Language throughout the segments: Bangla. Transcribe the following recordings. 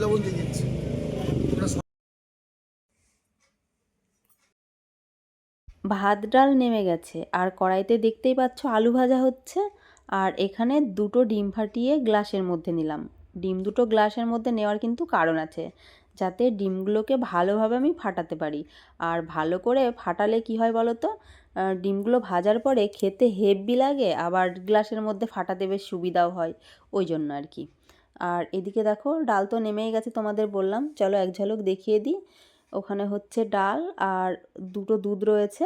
লবণ দিয়ে দিচ্ছি। ভাত ডাল নেমে গেছে। আর কড়াইতে দেখতেই পাচ্ছ আলু ভাজা হচ্ছে। আর এখানে দুটো ডিম ফাটিয়ে গ্লাসের মধ্যে নিলাম। ডিম দুটো গ্লাসের মধ্যে নেওয়ার কিন্তু কারণ আছে, যাতে ডিমগুলোকে ভালোভাবে আমি ফাটাতে পারি। আর ভালো করে ফাটালে কি হয় বলো তো ডিমগুলো ভাজার পরে খেতে হেভি লাগে, আবার গ্লাসের মধ্যে ফাটাতে বেশ সুবিধাও হয়, ওই জন্য আর কি। আর এদিকে দেখো, ডাল তো নেমেই গেছে তোমাদের বললাম। চলো এক ঝলক দেখিয়ে দিই। ওখানে হচ্ছে ডাল আর দুটো দুধ রয়েছে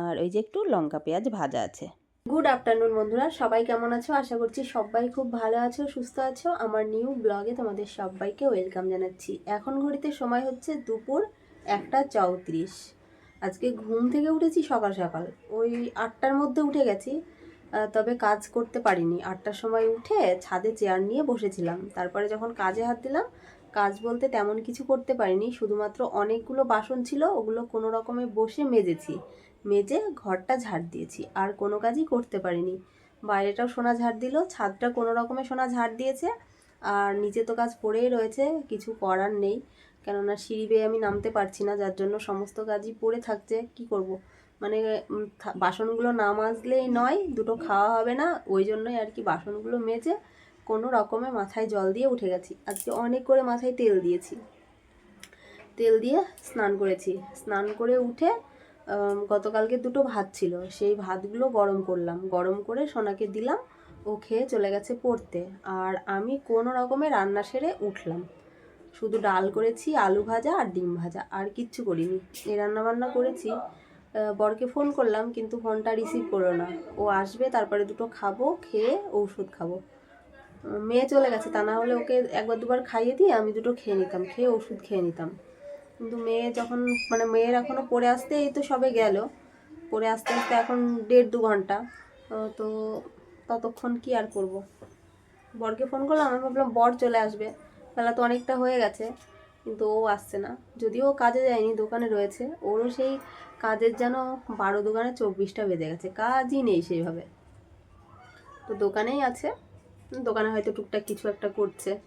আর ওই যে একটু লঙ্কা পেঁয়াজ ভাজা আছে। গুড আফটারনুন বন্ধুরা, সবাই কেমন আছো? আশা করছি সবাই খুব ভালো আছো, সুস্থ আছো। আমার নিউ ব্লগে তোমাদের সবাইকে ওয়েলকাম জানাচ্ছি। এখন ঘড়িতে সময় হচ্ছে দুপুর একটা চৌত্রিশ। আজকে ঘুম থেকে উঠেছি সকাল সকাল। ওই আটটার মধ্যে উঠে গেছি। তবে কাজ করতে পারিনি। আটটার সময় উঠে ছাদে চেয়ার নিয়ে বসেছিলাম। তারপরে যখন কাজে হাত দিলাম, কাজ বলতে তেমন কিছু করতে পারিনি। শুধুমাত্র অনেকগুলো বাসন ছিল, ওগুলো কোনো রকমে বসে মেজেছি। মেজে ঘরটা ঝাড় দিয়েছি। আর কোনো কাজই করতে পারিনি। বাইরেটাও সোনা ঝাড় দিল, ছাদটা কোনো রকমে সোনা ঝাড় দিয়েছে। আর নিচে তো কাজ পড়েই রয়েছে, কিছু করার নেই। কেননা সিঁড়ি বেয়ে আমি নামতে পারছি না, যার জন্য সমস্ত কাজই পড়ে থাকছে। কি করব? মানে বাসনগুলো না মাজলেই নয়, দুটো খাওয়া হবে না, ওই জন্যই আর কি বাসনগুলো মেজে কোনো রকমে মাথায় জল দিয়ে উঠে গেছি। আজকে অনেক করে মাথায় তেল দিয়েছি। তেল দিয়ে স্নান করেছি। স্নান করে উঠে গতকালকে দুটো ভাত ছিল। সেই ভাতগুলো গরম করলাম। গরম করে সোনাকে দিলাম, ও খেয়ে চলে গেছে পড়তে। আর আমি কোনো রকমে রান্না সেরে উঠলাম। শুধু ডাল করেছি, আলু ভাজা আর ডিম ভাজা। আর কিচ্ছু করিনি। এই রান্না বান্না করেছি। বরকে ফোন করলাম, কিন্তু ফোনটা রিসিভ করো না। ও আসবে, তারপরে দুটো খাব, খেয়ে ঔষধ খাব। মেয়ে চলে গেছে, তা না হলে ওকে একবার দুবার খাইয়ে দিয়ে আমি দুটো খেয়ে নিতাম, খেয়ে ওষুধ খেয়ে নিতাম। কিন্তু মেয়ে যখন মানে মেয়ের এখনও পড়ে আসতে এই তো সবে গেল। পড়ে আসতে আসতে এখন দেড় দু ঘণ্টা। তো ততক্ষণ কি আর করব? বরকে ফোন করলাম, আমি ভাবলাম বর চলে আসবে। বেলা তো অনেকটা হয়ে গেছে। কিন্তু ও আসছে না। যদিও ও কাজে যায়নি, দোকানে রয়েছে। ওরও সেই কাজের যেন বারো দোকানে চব্বিশটা বেজে গেছে। কাজই নেই সেইভাবে। তো দোকানেই আছে। দোকানে হয়তো টুকটাক কিছু একটা করছে।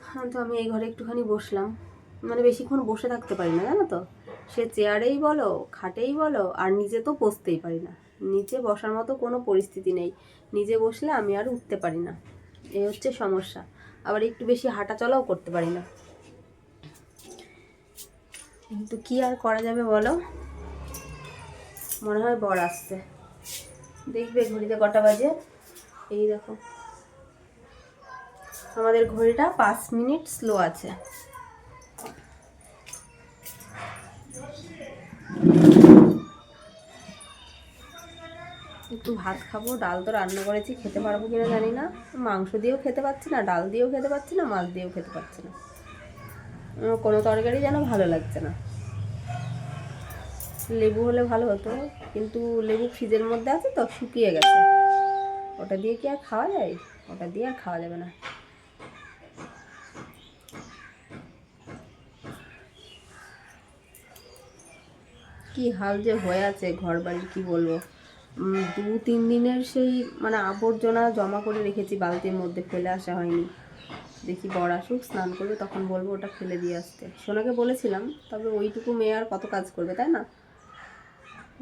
হ্যাঁ তো আমি এই ঘরে একটুখানি বসলাম। মানে বেশিক্ষণ বসে থাকতে পারি না, জানো তো? সে চেয়ারেই বলো, খাটেই বলো, আর নিজে তো বসতেই পারি না। নিচে বসার মতো কোনো পরিস্থিতি নেই। নিজে বসলে আমি আর উঠতে পারি না। এই হচ্ছে সমস্যা। আবার একটু বেশি হাঁটা চলাও করতে পারি না। কিন্তু কি আর করা যাবে বলো? মনে হয় বর আসছে। দেখবে ঘড়িতে কটা বাজে। এই দেখো। আমাদের ঘড়িটা পাঁচ মিনিট স্লো আছে। একটু ভাত খাব, ডাল তো রান্না করেছি, খেতে পারব কিনা জানি না। মাংস দিয়েও খেতে পারছি না, ডাল দিয়েও খেতে পারছি না, মাছ দিয়েও খেতে পারছি না। কোনো তরকারি যেন ভালো লাগছে না। লেবু হলে ভালো হতো, কিন্তু লেবু ফ্রিজের মধ্যে আছে তো, শুকিয়ে গেছে। ওটা দিয়ে কি আর খাওয়া যায়? ওটা দিয়ে আর খাওয়া যাবে না। কি হাল যে হয়ে আছে ঘর বাড়ির কি বলব? দু তিন দিনের সেই মানে আবর্জনা জমা করে রেখেছি, বালতির মধ্যে ফেলে আসা হয়নি। দেখি বড় আসুক, স্নান করবে, তখন বলব ওটা ফেলে দিয়ে আসতে। সোনাকে বলেছিলাম, তবে ওইটুকু মেয়ে আর কত কাজ করবে, তাই না?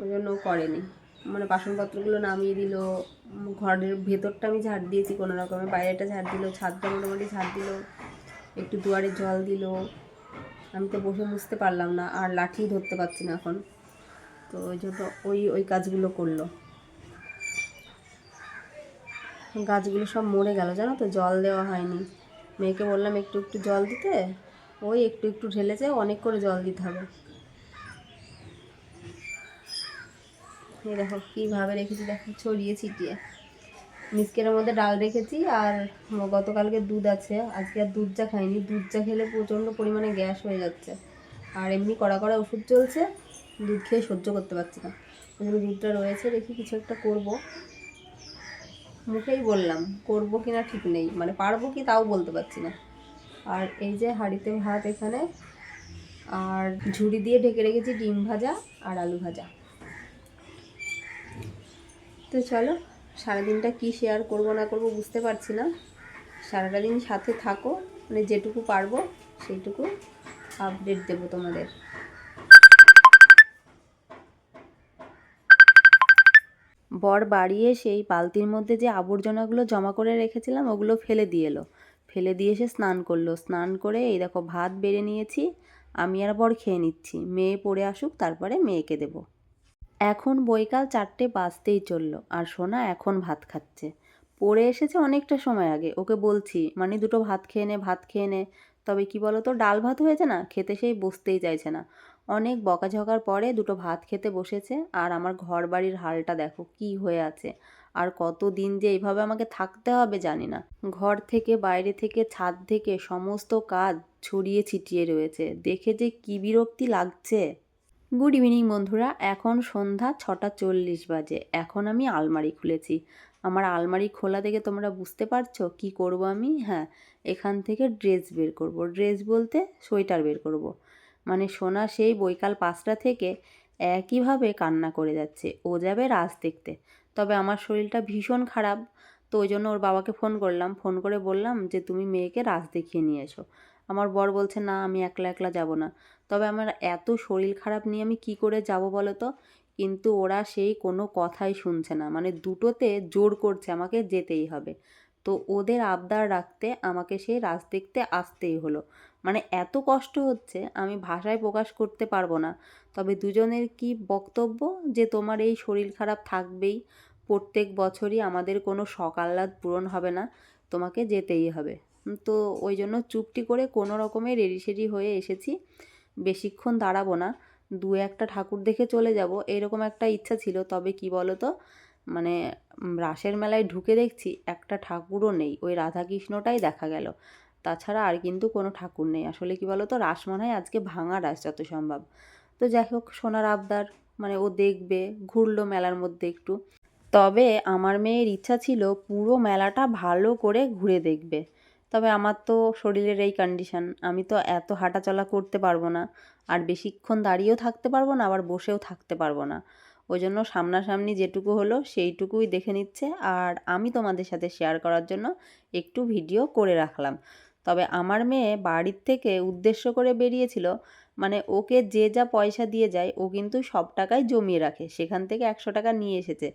ওই জন্য করেনি। মানে বাসনপত্রগুলো নামিয়ে দিল, ঘরের ভেতরটা আমি ঝাড় দিয়েছি কোনো রকমে, বাইরেটা ঝাড় দিল, ছাদটা মোটামুটি ঝাড় দিল, একটু দুয়ারে জল দিল। আমি তো বসে মুছতে পারলাম না, আর লাঠি ধরতে পারছি না এখন। তো ওই জন্য ওই ওই কাজগুলো করল। গাছগুলো সব মরে গেল, জানো তো? জল দেওয়া হয়নি। মেয়েকে বললাম, একটু একটু জল দিতে? ওই একটু একটু ঢেলেছে, অনেক করে জল দিতে হবে। এই দেখো, কীভাবে রেখেছি, দেখো, ছড়িয়ে ছিটিয়ে। মিসকের মধ্যে ডাল রেখেছি, আর গতকালকে দুধ আছে। আজকে আর দুধ চা খাইনি। দুধ চা খেলে প্রচণ্ড পরিমাণে গ্যাস হয়ে যাচ্ছে। আর এমনি কড়া কড়া ওষুধ চলছে। দুধ খেয়ে সহ্য করতে পারছি না। দুধটা রয়েছে, দেখি কিছু একটা করব। মুখেই বললাম, করব কি না ঠিক নেই। মানে পারব কি তাও বলতে পারছি না। আর এই যে হাঁড়িতে ভাত এখানে, আর ঝুড়ি দিয়ে ঢেকে রেখেছি ডিম ভাজা আর আলু ভাজা। তো চলো, সারাদিনটা কি শেয়ার করব না করব বুঝতে পারছি না। সারাটা দিন সাথে থাকো মানে যেটুকু পারব, সেইটুকু আপডেট দেবো তোমাদের। বর বাড়িয়ে সেই বালতির মধ্যে যে আবর্জনাগুলো জমা করে রেখেছিলাম, ওগুলো ফেলে দিয়ে এলো। ফেলে দিয়ে এসে স্নান করল। স্নান করে এই দেখো ভাত বেড়ে নিয়েছি, আমি আর বর খেয়ে নিচ্ছি। মেয়ে পড়ে আসুক, তারপরে মেয়েকে দেবো। এখন বৈকাল চারটে বাজতেই চলল আর সোনা এখন ভাত খাচ্ছে। পড়ে এসেছে অনেকটা সময় আগে। ওকে বলছি মানে দুটো ভাত খেয়ে নে, ভাত খেয়ে নে। তবে কি বলো তো ডাল ভাত হয়েছে না? খেতে সেই বসতেই চাইছে না। অনেক বকাঝকার পরে দুটো ভাত খেতে বসেছে। আর আমার ঘর বাড়ির হালটা দেখো, কি হয়ে আছে? আর কত দিন যে এইভাবে আমাকে থাকতে হবে জানি না। ঘর থেকে, বাইরে থেকে, ছাদ থেকে সমস্ত কাজ ছড়িয়ে ছিটিয়ে রয়েছে। দেখে যে কি বিরক্তি লাগছে। গুড ইভিনিং বন্ধুরা, এখন সন্ধ্যা ছটা চল্লিশ বাজে। এখন আমি আলমারি খুলেছি। আমার আলমারি খোলা দেখে তোমরা বুঝতে পারছ কি করব আমি? হ্যাঁ এখান থেকে ড্রেস বের করব। ড্রেস বলতে সোয়েটার বের করব। মানে সোনা সেই বৈকাল পাঁচটা থেকে একইভাবে কান্না করে যাচ্ছে। ও যাবে রাজ দেখতে। তবে আমার শরীরটা ভীষণ খারাপ। তো ওই জন্য ওর বাবাকে ফোন করলাম। ফোন করে বললাম যে, তুমি মেয়েকে রাজ দেখিয়ে নিয়ে এসো। আমার বর বলছে, না, আমি একলা একলা যাব না। তবে আমার এত শরীর খারাপ নিয়ে আমি কি করে যাব বলো তো? কিন্তু ওরা সেই কোনো কথাই শুনছে না। মানে দুটোতে জোর করছে আমাকে যেতেই হবে। তো ওদের আবদার রাখতে আমাকে সেই রাজ দেখতে আসতেই হলো। মানে এত কষ্ট হচ্ছে, আমি ভাষায় প্রকাশ করতে পারব না। তবে দুজনের কি বক্তব্য যে তোমার এই শরীর খারাপ থাকবেই, প্রত্যেক বছরই আমাদের কোনো সকাল্লাদ পূরণ হবে না, তোমাকে যেতেই হবে। তো ওই জন্য চুপটি করে কোনো রকমে রেডি সেডি হয়ে এসেছি। বেশিক্ষণ দাঁড়াবো না। দু একটা ঠাকুর দেখে চলে যাব, এরকম একটা ইচ্ছা ছিল। তবে কি বলো তো মানে রাসের মেলায় ঢুকে দেখছি একটা ঠাকুরও নেই, ওই রাধাকৃষ্ণটাই দেখা গেল। তাছাড়া আর কিন্তু কোনো ঠাকুর নেই। আসলে কি বলো তো রাস মনে হয় আজকে ভাঙা রাস যত সম্ভব। তো যাই হোক, সোনার আবদার মানে ও দেখবে, ঘুরলো মেলার মধ্যে একটু। তবে আমার মেয়ের ইচ্ছা ছিল পুরো মেলাটা ভালো করে ঘুরে দেখবে। তবে আমার তো শরীরের এই কন্ডিশান আমি তো এত হাঁটাচলা করতে পারব না। আর বেশিক্ষণ দাঁড়িয়েও থাকতে পারব না, আবার বসেও থাকতে পারব না। ওই জন্য সামনাসামনি যেটুকু হলো, সেইটুকুই দেখে নিচ্ছে। আর আমি তোমাদের সাথে শেয়ার করার জন্য একটু ভিডিও করে রাখলাম। তবে আমার মেয়ে বাড়ির থেকে উদ্দেশ্য করে বেরিয়েছিল। মানে ওকে যে যা পয়সা দিয়ে যায়, ও কিন্তু সব টাকাই জমিয়ে রাখে। সেখান থেকে একশো টাকা নিয়ে এসেছে।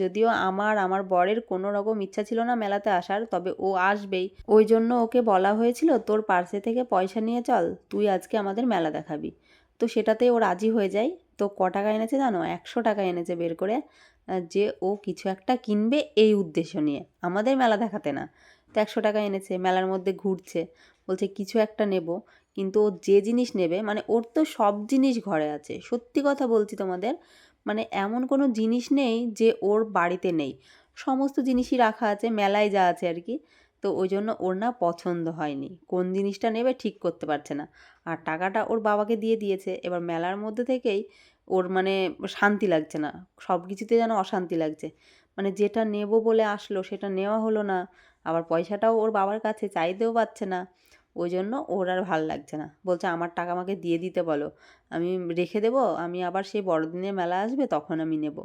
যদিও আমার আমার বরের কোনো রকম ইচ্ছা ছিল না মেলাতে আসার, তবে ও আসবেই। ওই জন্য ওকে বলা হয়েছিল, তোর পার্সে থেকে পয়সা নিয়ে চল, তুই আজকে আমাদের মেলা দেখাবি। তো সেটাতে ও রাজি হয়ে যায়। তো ক টাকা এনেছে জানো? একশো টাকা এনেছে বের করে যে ও কিছু একটা কিনবে এই উদ্দেশ্য নিয়ে। আমাদের মেলা দেখাতে না। তো একশো টাকা এনেছে, মেলার মধ্যে ঘুরছে, বলছে কিছু একটা নেব। কিন্তু ও যে জিনিস নেবে মানে ওর তো সব জিনিস ঘরে আছে। সত্যি কথা বলছি তোমাদের মানে এমন কোনো জিনিস নেই যে ওর বাড়িতে নেই। সমস্ত জিনিসই রাখা আছে, মেলায় যা আছে আর কি। তো ওই জন্য ওর না পছন্দ হয়নি। কোন জিনিসটা নেবে ঠিক করতে পারছে না। আর টাকাটা ওর বাবাকে দিয়ে দিয়েছে। এবার মেলার মধ্যে থেকেই ওর মানে শান্তি লাগছে না। সব কিছুতে যেন অশান্তি লাগছে। মানে যেটা নেব বলে আসলো, সেটা নেওয়া হলো না। আবার পয়সাটাও ওর বাবার কাছে চাইতেও পাচ্ছে না। ওই জন্য ওর আর ভালো লাগছে না। বলছে, আমার টাকা আমাকে দিয়ে দিতে বলো। আমি রেখে দেবো, আমি আবার সেই বড়দিনের মেলা আসবে, তখন আমি নেব।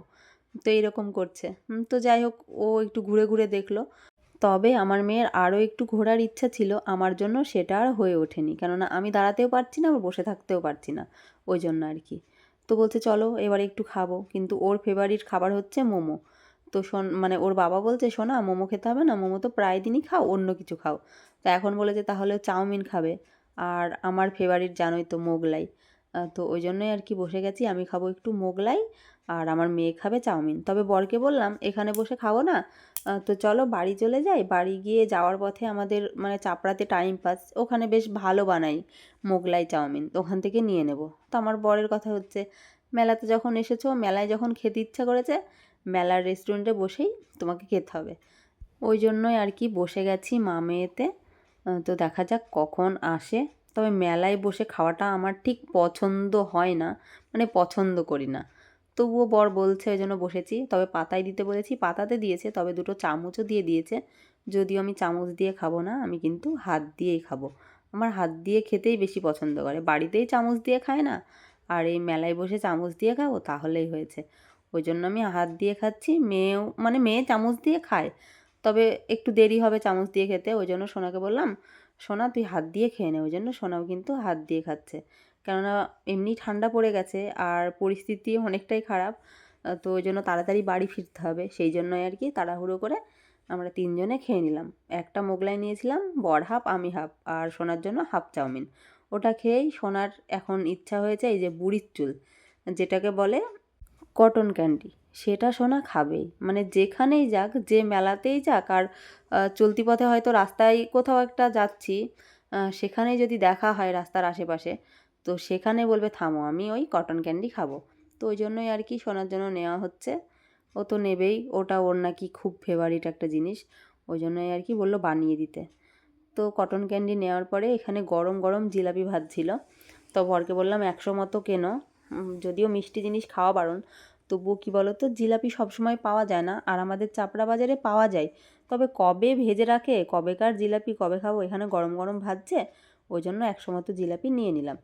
তো এইরকম করছে। তো যাই হোক, ও একটু ঘুরে ঘুরে দেখল। তবে আমার মেয়ের আরও একটু ঘোরার ইচ্ছা ছিল, আমার জন্য সেটা আর হয়ে ওঠেনি। কেননা আমি দাঁড়াতেও পারছি না, আবার বসে থাকতেও পারছি না, ওই জন্য আর কি। তো বলছে, চলো, এবার একটু খাব। কিন্তু ওর ফেভারিট খাবার হচ্ছে মোমো। তো শোন মানে ওর বাবা বলছে, শোনা, মোমো খেতে হবে না, মোমো তো প্রায় দিনই খাও, অন্য কিছু খাও। তো এখন বলেছে, তাহলে চাউমিন খাবে। আর আমার ফেভারিট জানোই তো মোগলাই। তো ওই জন্যই আর কি বসে গেছি, আমি খাব একটু মোগলাই, আর আমার মেয়ে খাবে চাউমিন। তবে বরকে বললাম, এখানে বসে খাব না। তো চলো বাড়ি চলে যাই। বাড়ি গিয়ে যাওয়ার পথে আমাদের মানে চাপড়াতে টাইম পাস ওখানে বেশ ভালো বানাই মোগলাই চাউমিন ওখান থেকে নিয়ে নেব। তো আমার বরের কথা হচ্ছে, মেলাতে যখন এসেছ, মেলায় যখন খেতে ইচ্ছা করেছে মেলার রেস্টুরেন্টে বসেই তোমাকে খেতে হবে। ওই জন্যই আর কি বসে গেছি মা মেয়েতে। তো দেখা যাক কখন আসে। তবে মেলায় বসে খাওয়াটা আমার ঠিক পছন্দ হয় না মানে পছন্দ করি না। তবুও বর বলছে ওই জন্য বসেছি। তবে পাতায় দিতে বলেছি, পাতাতে দিয়েছে, তবে দুটো চামচও দিয়ে দিয়েছে। যদিও আমি চামচ দিয়ে খাব না, আমি কিন্তু হাত দিয়েই খাব। আমার হাত দিয়ে খেতেই বেশি পছন্দ করে। বাড়িতেই চামচ দিয়ে খায় না, আর এই মেলায় বসে চামচ দিয়ে খাব, তাহলেই হয়েছে। ওই জন্য আমি হাত দিয়ে খাচ্ছি, মেয়েও মানে মেয়ে চামচ দিয়ে খায়। তবে একটু দেরি হবে চামচ দিয়ে খেতে, ওই জন্য সোনাকে বললাম, সোনা তুই হাত দিয়ে খেয়ে নে, ওই জন্য সোনাও কিন্তু হাত দিয়ে খাচ্ছে। কেননা এমনি ঠান্ডা পড়ে গেছে আর পরিস্থিতি অনেকটাই খারাপ তো ওই জন্য তাড়াতাড়ি বাড়ি ফিরতে হবে। সেই জন্যই আর কি তাড়াহুড়ো করে আমরা তিনজনে খেয়ে নিলাম। একটা মোগলাই নিয়েছিলাম, বড় হাফ, আমি হাফ, আর সোনার জন্য হাফ চাউমিন। ওটা খেয়েই সোনার এখন ইচ্ছা হয়েছে এই যে বুড়ির চুল, যেটাকে বলে কটন ক্যান্ডি সেটা সোনা খাবেই। মানে যেখানেই যাক যে মেলাতেই যাক আর চলতি পথে হয়তো রাস্তায় কোথাও একটা যাচ্ছি আহ, সেখানেই যদি দেখা হয় রাস্তার আশেপাশে তো সেখানে বলবে থামো আমি ওই কটন ক্যান্ডি খাব। তো ওই জন্যই আর কি সোনার জন্য নেওয়া হচ্ছে। ও তো নেবেই ওটা ওর নাকি খুব ফেভারিট একটা জিনিস ওই জন্যই আর কি বলল বানিয়ে দিতে। তো কটন ক্যান্ডি নেওয়ার পরে এখানে গরম গরম জিলাপি ভাজছিল। তো বরকে বললাম একশো মতো কেনো। যদিও মিষ্টি জিনিস খাওয়া বারণ, তবুও কী বলো তো জিলাপি সবসময় পাওয়া যায় না আর আমাদের চাপড়া বাজারে পাওয়া যায়। তবে কবে ভেজে রাখে, কবেকার জিলাপি কবে খাব, এখানে গরম গরম ভাজছে, ওই জন্য একশো মতো জিলাপি নিয়ে নিলাম।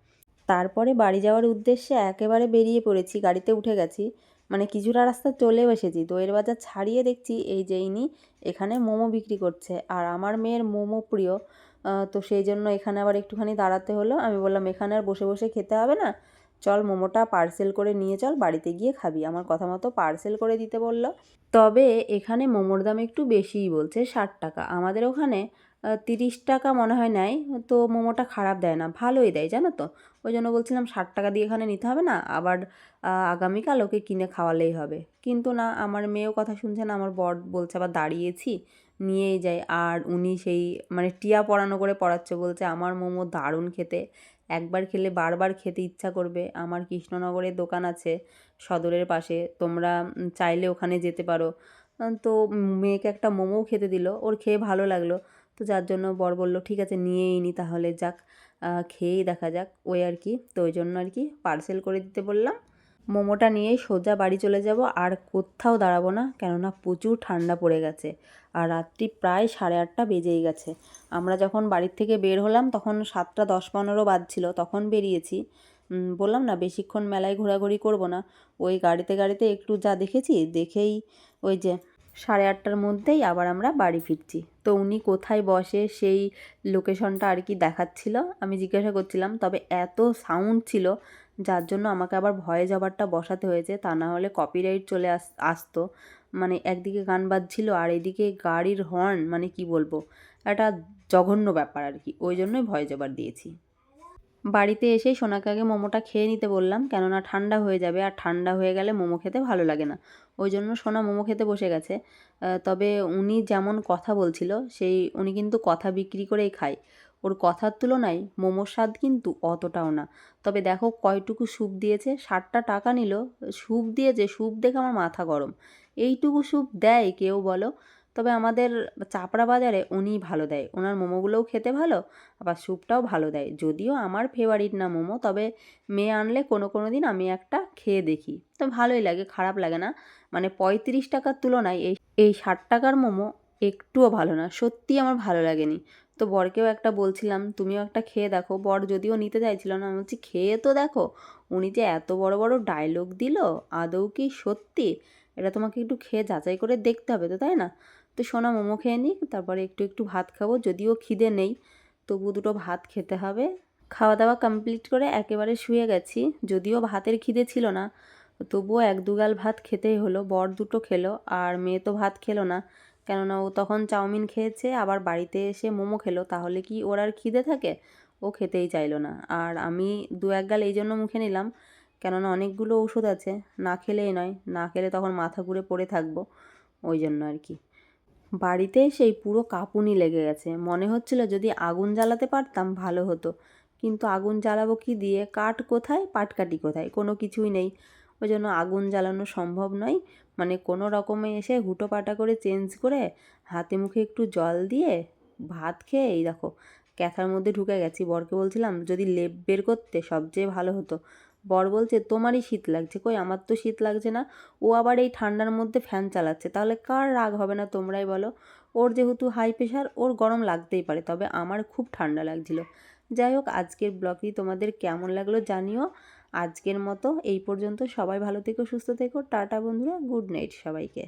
তারপরে বাড়ি যাওয়ার উদ্দেশ্যে একেবারে বেরিয়ে পড়েছি, গাড়িতে উঠে গেছি। মানে কিছুটা রাস্তা চলেও এসেছি, দইয়ের বাজার ছাড়িয়ে দেখছি এই যে ইনি এখানে মোমো বিক্রি করছে। আর আমার মেয়ের মোমো প্রিয় তো সেই জন্য এখানে আবার একটুখানি দাঁড়াতে হলো। আমি বললাম, এখানে আর বসে বসে খেতে হবে না? চল মোমোটা পার্সেল করে নিয়ে চল, বাড়িতে গিয়ে খাবি। আমার কথা মতো পার্সেল করে দিতে বলল। তবে এখানে মোমোর দাম একটু বেশিই বলছে, ষাট টাকা। আমাদের ওখানে তিরিশ টাকা মনে হয় নেয়, তো মোমোটা খারাপ দেয় না, ভালোই দেয়, জানো তো? ওই জন্য বলছিলাম ষাট টাকা দিয়ে এখানে নিতে হবে না, আবার আগামীকাল ওকে কিনে খাওয়ালেই হবে। কিন্তু না, আমার মেয়েও কথা শুনছে না, আমার বর বলছে আবার দাঁড়িয়েছি, নিয়েই যায় আর উনি সেই মানে টিয়া পড়ানো করে পড়াচ্ছে, বলছে আমার মোমো দারুণ খেতে। একবার খেলে বারবার খেতে ইচ্ছা করবে। আমার কৃষ্ণনগরের দোকান আছে সদরের পাশে। তোমরা চাইলে ওখানে যেতে পারো। তো মেয়েকে একটা মোমোও খেতে দিল। ওর খেয়ে ভালো লাগল। তো যার জন্য বর বলল, ঠিক আছে, নিয়েই নি তাহলে। যাক খেয়েই দেখা যাক। ওই আর কি। তো ওই জন্য আর কি পার্সেল করে দিতে বললাম। মোমোটা নিয়ে সোজা বাড়ি চলে যাব, আর কোথাও দাঁড়াবো না, কেননা প্রচুর ঠান্ডা পড়ে গেছে, আর রাত্রি প্রায় সাড়ে আটটা বেজেই গেছে। আমরা যখন বাড়ির থেকে বের হলাম, তখন সাতটা দশ পনেরো বাজছিল, তখন বেরিয়েছি। বললাম না, বেশিক্ষণ মেলায় ঘোরাঘুরি করব না। ওই গাড়িতে গাড়িতে একটু যা দেখেছি, দেখেই ওই যে সাড়ে আটটার মধ্যেই আবার আমরা বাড়ি ফিরছি। তো উনি কোথায় বসে, সেই লোকেশনটা আর কি দেখাচ্ছিল, আমি জিজ্ঞাসা করছিলাম, তবে এত সাউন্ড ছিল যার জন্য আমাকে আবার ভয়ে যাবারটা বসাতে হয়েছে। তা না হলে কপিরাইট চলে আস, আসতো। মানে একদিকে গান বাজছিল আর এদিকে গাড়ির হর্ন মানে কি বলব? একটা জঘন্য ব্যাপার আর কি। ওই জন্যই ভয় যাবার দিয়েছি। বাড়িতে এসেই সোনাকে আগে মোমোটা খেয়ে নিতে বললাম, কেননা ঠান্ডা হয়ে যাবে আর ঠান্ডা হয়ে গেলে মোমো খেতে ভালো লাগে না। ওই জন্য সোনা মোমো খেতে বসে গেছে। তবে উনি যেমন কথা বলছিল, সেই উনি কিন্তু কথা বিক্রি করেই খায়। ওর কথার তুলনায় মোমোর স্বাদ কিন্তু অতটাও না। তবে দেখো কয়টুকু স্যুপ দিয়েছে ষাটটা টাকা নিল, স্যুপ দিয়েছে স্যুপ দেখে আমার মাথা গরম। এইটুকু স্যুপ দেয় কেউ বলো, তবে আমাদের চাপড়া বাজারে উনিই ভালো দেয়। ওনার মোমোগুলোও খেতে ভালো, আবার স্যুপটাও ভালো দেয়। যদিও আমার ফেভারিট না মোমো, তবে মেয়ে আনলে কোনো কোনো দিন আমি একটা খেয়ে দেখি। তো ভালোই লাগে, খারাপ লাগে না। মানে পঁয়ত্রিশ টাকার তুলনায় এই এই ষাট টাকার মোমো একটুও ভালো না। সত্যিই আমার ভালো লাগেনি। তো বরকেও একটা বলছিলাম, তুমিও একটা খেয়ে দেখো। বর যদিও নিতে চাইছিল না, আমি বলছি, খেয়ে তো দেখো। উনি যে এত বড় বড় ডায়লগ দিল, আদৌ কি সত্যি? এটা তোমাকে একটু খেয়ে যাচাই করে দেখতে হবে তো, তাই না? তো সোনা মোমো খেয়ে নিক, তারপরে একটু একটু ভাত খাব, যদিও খিদে নেই। তবু দুটো ভাত খেতে হবে। খাওয়া দাওয়া কমপ্লিট করে একেবারে শুয়ে গেছি, যদিও ভাতের খিদে ছিল না। তবুও এক দুগাল ভাত খেতেই হলো, বর দুটো খেলো, আর মেয়ে তো ভাত খেলো না। কেননা ও তখন চাউমিন খেয়েছে, আবার বাড়িতে এসে মোমো খেলো, তাহলে কি ওর আর খিদে থাকে? ও খেতেই চাইলো না। আর আমি দু এক গাল এই জন্য মুখে নিলাম, কেননা অনেকগুলো ওষুধ আছে, না খেলেই নয়, না খেলে তখন মাথা ঘুরে পড়ে থাকব, ওই জন্য আর কি। বাড়িতে সেই পুরো কাঁপুনি লেগে গেছে। মনে হচ্ছিল যদি আগুন জ্বালাতে পারতাম ভালো হতো, কিন্তু আগুন জ্বালাবো কি দিয়ে? কাঠ কোথায়? পাটকাঠি কোথায়? কোনো কিছুই নেই। ওই জন্য আগুন জ্বালানো সম্ভব নয়। মানে কোনো রকমে এসে হুটো পাটা করে চেঞ্জ করে হাতে মুখে একটু জল দিয়ে ভাত খেয়ে, এই দেখো, ক্যাথার মধ্যে ঢুকে গেছি। বরকে বলছিলাম, যদি লেপ বের করতে সবচেয়ে ভালো হতো। বর বলছে, তোমারই শীত লাগছে। কই, আমার তো শীত লাগছে না। ও আবার এই ঠান্ডার মধ্যে ফ্যান চালাচ্ছে। তাহলে কার রাগ হবে না তোমরাই বলো? ওর যেহেতু হাই প্রেশার, ওর গরম লাগতেই পারে, তবে আমার খুব ঠান্ডা লাগছিল। যাই হোক, আজকের ব্লগটি তোমাদের কেমন লাগল জানিও। আজকের মতো এই পর্যন্ত। সবাই ভালো থেকো সুস্থ থেকো। টাটা বন্ধুরা গুড নাইট সবাইকে।